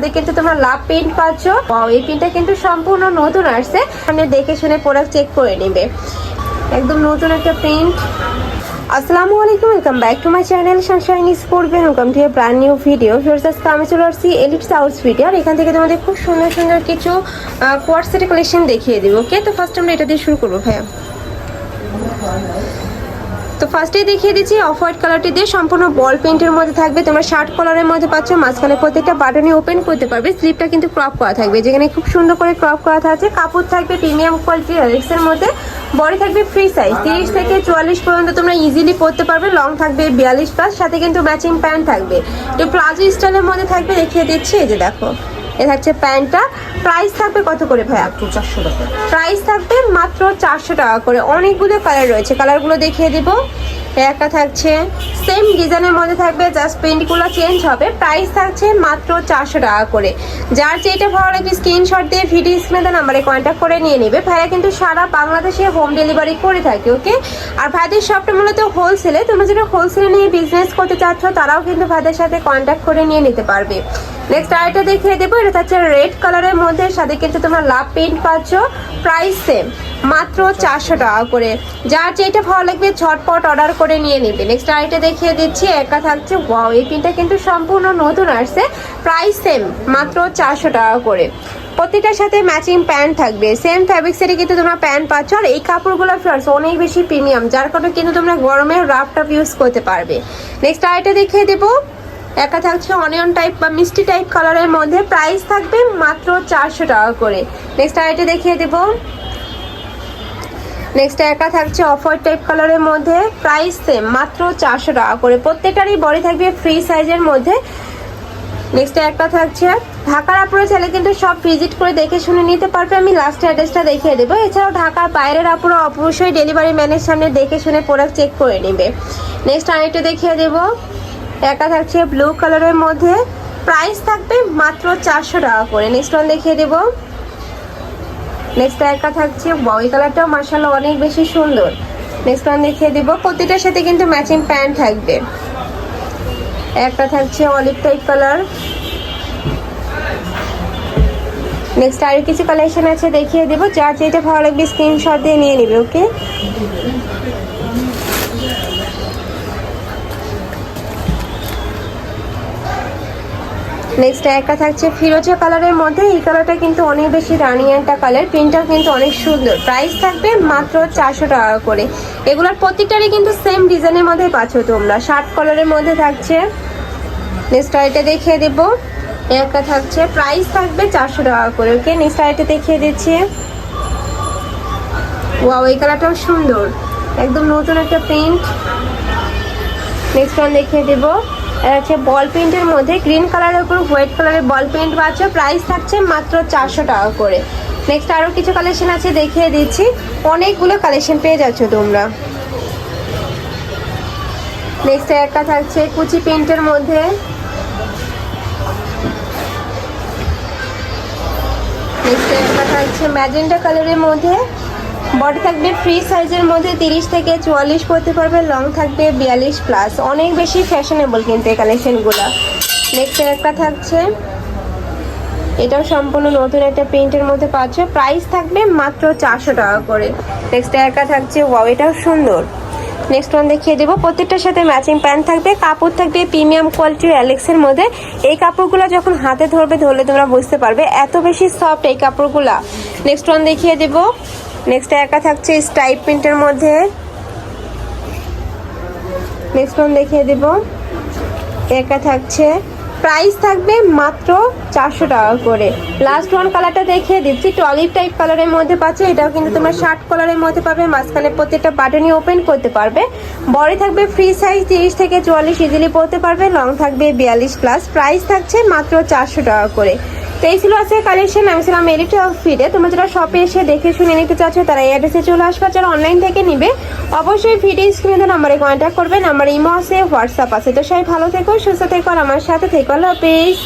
সাথে কিন্তু তোমরা লাভ প্রিন্ট পাচ্ছ। এই প্রিন্টটা কিন্তু সম্পূর্ণ নতুন আসছে। সামনে দেখে শুনে প্রোডাক্ট চেক করে নেবে। একদম নতুন একটা প্রিন্ট আসসালামু আলাইকুম welcome back to my channel sunshine sport welcome to a brand new video ফিরস আজকে আমি চলে আসছি এলিট সাউথ ভিডিও আর এখান থেকে তোমাদের খুব সুন্দর সুন্দর কিছু কোয়ার সেটের কালেকশন দেখিয়ে দেবো ওকে তো ফার্স্ট আমরা এটা দিয়ে শুরু করব, ভাইয়া। তো ফার্স্টেই দেখিয়ে দিচ্ছি অফ হোয়াইট কালারটি দিয়ে সম্পূর্ণ বল পেন্টের মধ্যে থাকবে। তোমরা শার্ট কলারের মধ্যে পাচ্ছ, মাঝখানে প্রত্যেকটা বাটনই ওপেন করতে পারবে। স্লিপটা কিন্তু ক্রপ করা থাকবে, যেখানে খুব সুন্দর করে ক্রপ করা থাকছে। কাপড় থাকবে প্রিমিয়াম কোয়ালিটি এর মধ্যে। বডি থাকবে ফ্রি সাইজ তিরিশ থেকে চুয়াল্লিশ পর্যন্ত তোমরা ইজিলি পরতে পারবে। লং থাকবে বিয়াল্লিশ প্লাস সাথে কিন্তু ম্যাচিং প্যান্ট থাকবে। তো প্লাজো স্টাইলের মধ্যে থাকবে, দেখিয়ে দিচ্ছি, এই যে দেখো। এ থাকছে প্যান্টটা। প্রাইস থাকবে কত করে ভাইয়া? চারশো টাকা। প্রাইস থাকবে মাত্র চারশো টাকা করে। অনেকগুলো কালার রয়েছে। কালারগুলো দেখিয়ে দিব। একটা থাকছে। সেম ডিজাইনের মধ্যে থাকবে জাস্ট প্রিন্টগুলো চেঞ্জ হবে। প্রাইস থাকছে মাত্র চারশো টাকা করে। যার যেটা ভালো লাগবে স্ক্রিনশট দিয়ে ভিডিও স্ক্রিনে নাম্বারে কন্ট্যাক্ট করে নিয়ে নেবে। ভাইরা কিন্তু সারা বাংলাদেশে হোম ডেলিভারি করে থাকে ওকে আর ভাইদের শপটা মূলত হোলসেলে তোমরা যেটা হোলসেলে নিয়ে বিজনেস করতে চাচ্ছ তারাও কিন্তু ভাইদের সাথে কন্ট্যাক্ট করে নিয়ে নিতে পারবে। নেক্সট আরেকটা দেখিয়ে দেবো, এটা হচ্ছে রেড কালারের মধ্যে, সাথে কিন্তু তোমরা লাভ পেন্ট পাচ্ছ। প্রাইস সেম মাত্র চারশো টাকা করে। যার যেটা ভালো লাগবে ঝটপট অর্ডার করে নিয়ে নিবে। নেক্সট আরেকটা দেখিয়ে দিচ্ছি একা থাকছে ওয়াও এই পিনটা কিন্তু সম্পূর্ণ নতুন আসছে। প্রাইস সেম মাত্র চারশো টাকা করে। প্রত্যেকটার সাথে ম্যাচিং প্যান্ট থাকবে। সেম ফ্যাব্রিক্সেরই কিন্তু তোমরা প্যান্ট পাচ্ছ, আর এই কাপড়গুলো ফ্লার্স অনেক বেশি প্রিমিয়াম যার কারণে কিন্তু তোমরা গরমে রাফ টাপ ইউজ করতে পারবে। নেক্সট আরেকটা দেখিয়ে দেবো একা থাকছে অনিয়ন টাইপ বা মিষ্টি টাইপ কালারের মধ্যে। প্রাইস থাকবে মাত্র চারশো টাকা করে। নেক্সট আরেকটা দেখিয়ে দেবো। নেক্সট একা থাকছে অফ হোয়াইট টাইপ কালারের মধ্যে। প্রাইস সেম মাত্র চারশো টাকা করে। প্রত্যেকটারই বডি থাকবে ফ্রি সাইজের মধ্যে। নেক্সট একটা থাকছে ঢাকার আপুরা চাইলে কিন্তু সব ভিজিট করে দেখে শুনে নিতে পারবে। আমি লাস্ট অ্যাড্রেসটা দেখিয়ে দেবো। এছাড়াও ঢাকার বাইরের আপুরা অবশ্যই ডেলিভারি ম্যানের সামনে দেখে শুনে প্রোডাক্ট চেক করে নেবে। নেক্সট আরেকটা দেখিয়ে দেবো। একা থাকছে ব্লু কালারের মধ্যে। প্রাইস থাকবে মাত্র চারশো টাকা করে। নেক্সট ওয়ান দেখিয়ে দেবো। নেক্সট একা থাকছে বই কালারটাও মার্শাল্লাহ অনেক বেশি সুন্দর। নেক্সট ওয়ান দেখিয়ে দেবো। প্রতিটার সাথে কিন্তু ম্যাচিং প্যান্ট থাকবে। একটা থাকছে অলিভ টাইপ কালার নেক্সট আর কিছু কালেকশন আছে, দেখিয়ে দেবো। যার যেটা ভালো লাগবে স্ক্রিনশট দিয়ে নিয়ে নিবে ওকে নেক্সট একটা থাকছে ফিরোজা কালারের মধ্যে। এই কালারটা কিন্তু অনেক বেশি রানি একটা কালার। প্রিন্টটা কিন্তু অনেক সুন্দর। প্রাইস থাকবে মাত্র চারশো টাকা করে। এগুলোর প্রত্যেকটারই কিন্তু সেম ডিজাইনের মধ্যে পাচ্ছ তোমরা। শার্ট কালারের মধ্যে থাকছে। নেক্সট আইটা দেখিয়ে দেবো। একটা থাকছে। প্রাইস থাকবে চারশো টাকা করে। ওকে নেক্সট আইটা দেখিয়ে দিচ্ছি। ওয়াও এই কালারটাও সুন্দর। একদম নতুন একটা প্রিন্ট নেক্সট ওয়ান দেখিয়ে দেবো। হচ্ছে বল পেন্টের মধ্যে গ্রিন কালারের উপর হোয়াইট কালারের বল পেন্ট পাচ্ছ। প্রাইস থাকছে মাত্র চারশো টাকা করে। নেক্সট আরও কিছু কালেকশন আছে, দেখিয়ে দিচ্ছি। অনেকগুলো কালেকশন পেয়ে যাচ্ছ তোমরা। নেক্সট একটা থাকছে কুচি প্রিন্টের মধ্যে। নেক্সট একটা থাকছে ম্যাজেন্টা কালারের মধ্যে। বডি থাকবে ফ্রি সাইজের মধ্যে তিরিশ থেকে চুয়াল্লিশ করতে পারবে লং থাকবে বিয়াল্লিশ প্লাস অনেক বেশি ফ্যাশনেবল কিন্তু এই কালেকশনগুলো নেক্সট একটা থাকছে। এটাও সম্পূর্ণ নতুন একটা প্রিন্টের মধ্যে পাচ্ছ। প্রাইস থাকবে মাত্র চারশো টাকা করে। নেক্সট একটা থাকছে ওয়াও এটাও সুন্দর। নেক্সট ওয়ান দেখিয়ে দেবো। প্রত্যেকটার সাথে ম্যাচিং প্যান্ট থাকবে। কাপড় থাকবে প্রিমিয়াম কোয়ালিটির অ্যালেক্সের মধ্যে। এই কাপড়গুলো যখন হাতে ধরবে, ধরলে তোমরা বুঝতে পারবে। এত বেশি সফট এই কাপড়গুলা। নেক্সট ওয়ান দেখিয়ে দেবো। নেক্সট একা থাকছে স্টাইপ প্রিন্টের মধ্যে। নেক্সট ওয়ান দেখিয়ে দেব। একা থাকছে। প্রাইস থাকবে মাত্র চারশো টাকা করে। লাস্ট ওয়ান কালারটা দেখিয়ে দিচ্ছি। টলিভ টাইপ কালারের মধ্যে পাচ্ছে। এটাও কিন্তু তোমরা শার্ট কালারের মধ্যে পাবে। মাঝখানে প্রত্যেকটা বাটনই ওপেন করতে পারবে। বডি থাকবে ফ্রি সাইজ তিরিশ থেকে চুয়াল্লিশ ইজিলি পরতে পারবে। লং থাকবে বিয়াল্লিশ প্লাস প্রাইস থাকছে মাত্র চারশো টাকা করে। তো এই ছিল আছে কালেকশন আমি ছিলাম এলিট আউটফিটে তোমরা যারা শপে এসে দেখে শুনে নিতে চাচ্ছ, তারা এই অ্যাড্রেসে চলে আসবে। যারা অনলাইন থেকে নিবে, অবশ্যই ভিডিও স্ক্রিনে নাম্বারে কন্ট্যাক্ট করবে। নাম্বার ইমো আছে হোয়াটসঅ্যাপ আছে। তো সবাই ভালো থেকো, সুস্থ থেকো আমার সাথে থেকো। আল্লাহ হাফিজ।